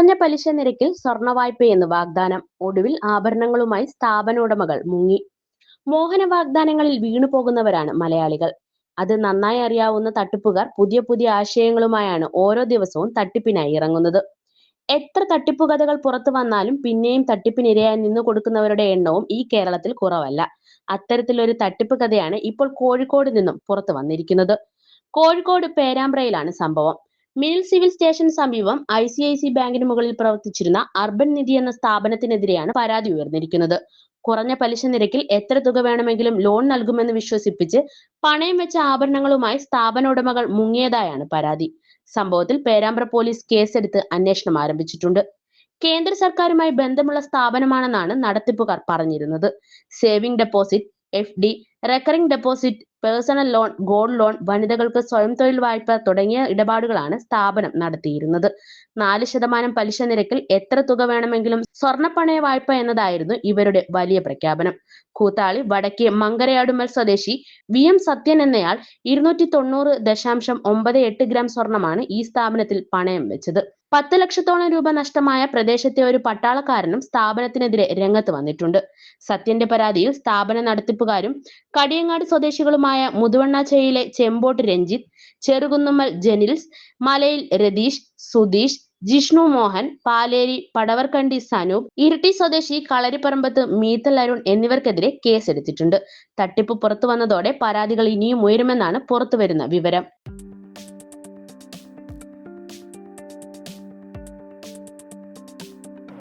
കുറഞ്ഞ പലിശ നിരക്കിൽ സ്വർണ വായ്പ എന്ന് വാഗ്ദാനം. ഒടുവിൽ ആഭരണങ്ങളുമായി സ്ഥാപന ഉടമകൾ മുങ്ങി. മോഹന വാഗ്ദാനങ്ങളിൽ വീണു പോകുന്നവരാണ് മലയാളികൾ. അത് നന്നായി അറിയാവുന്ന തട്ടിപ്പുകാർ പുതിയ പുതിയ ആശയങ്ങളുമായാണ് ഓരോ ദിവസവും തട്ടിപ്പിനായി ഇറങ്ങുന്നത്. എത്ര തട്ടിപ്പ് കഥകൾ പുറത്തു വന്നാലും പിന്നെയും തട്ടിപ്പിനിരയായി നിന്നു കൊടുക്കുന്നവരുടെ എണ്ണവും ഈ കേരളത്തിൽ കുറവല്ല. അത്തരത്തിലൊരു തട്ടിപ്പ് കഥയാണ് ഇപ്പോൾ കോഴിക്കോട് നിന്നും പുറത്തു വന്നിരിക്കുന്നത്. കോഴിക്കോട് പേരാമ്പ്രയിലാണ് സംഭവം. മിൽ സിവിൽ സ്റ്റേഷൻ സമീപം ഐ സി ഐ സി ബാങ്കിന് മുകളിൽ പ്രവർത്തിച്ചിരുന്ന അർബൻ നിധി എന്ന സ്ഥാപനത്തിനെതിരെയാണ് പരാതി ഉയർന്നിരിക്കുന്നത്. കുറഞ്ഞ പലിശ നിരക്കിൽ എത്ര തുക വേണമെങ്കിലും ലോൺ നൽകുമെന്ന് വിശ്വസിപ്പിച്ച് പണയം വെച്ച ആഭരണങ്ങളുമായി സ്ഥാപന ഉടമകൾ മുങ്ങിയതായാണ് പരാതി. സംഭവത്തിൽ പേരാമ്പ്ര പോലീസ് കേസെടുത്ത് അന്വേഷണം ആരംഭിച്ചിട്ടുണ്ട്. കേന്ദ്ര സർക്കാരുമായി ബന്ധമുള്ള സ്ഥാപനമാണെന്നാണ് നടത്തിപ്പുകാർ പറഞ്ഞിരുന്നത്. Saving deposit F D recurring deposit personal loan gold loan വനിതകൾക്ക് സ്വയം തൊഴിൽ വായ്പ തുടങ്ങിയ ഇടപാടുകളാണ് സ്ഥാപനം നടത്തിയിരുന്നത്. നാല് ശതമാനം പലിശ നിരക്കിൽ എത്ര തുക വേണമെങ്കിലും സ്വർണപ്പണയ വായ്പ എന്നതായിരുന്നു ഇവരുടെ വലിയ പ്രഖ്യാപനം. കൂത്താളി വടക്കേ മങ്കരയാടുമൽ സ്വദേശി വി എം സത്യൻ എന്നയാൾ ഇരുന്നൂറ്റി തൊണ്ണൂറ് ദശാംശം ഒമ്പത് എട്ട് ഗ്രാം സ്വർണമാണ് ഈ സ്ഥാപനത്തിൽ പണയം വെച്ചത്. പത്ത് ലക്ഷത്തോളം രൂപ നഷ്ടമായ പ്രദേശത്തെ ഒരു പട്ടാളക്കാരനും സ്ഥാപനത്തിനെതിരെ രംഗത്ത് വന്നിട്ടുണ്ട്. സത്യന്റെ പരാതിയിൽ സ്ഥാപന നടത്തിപ്പുകാരും കടിയങ്ങാട് സ്വദേശികളുമായ മുതുവണ്ണാച്ചയിലെ ചെമ്പോട്ട് രഞ്ജിത്ത് ചെറുകുന്നുമ്മൽ ജെനിൽസ് മലയിൽ രതീഷ് സുധീഷ് ജിഷ്ണു മോഹൻ പാലേരി പടവർക്കണ്ടി സനൂപ് ഇരിട്ടി സ്വദേശി കളരിപ്പറമ്പത്ത് മീത്തൽ അരുൺ എന്നിവർക്കെതിരെ കേസെടുത്തിട്ടുണ്ട്. തട്ടിപ്പ് പുറത്തു വന്നതോടെ പരാതികൾ ഇനിയും ഉയരുമെന്നാണ് പുറത്തുവരുന്ന വിവരം.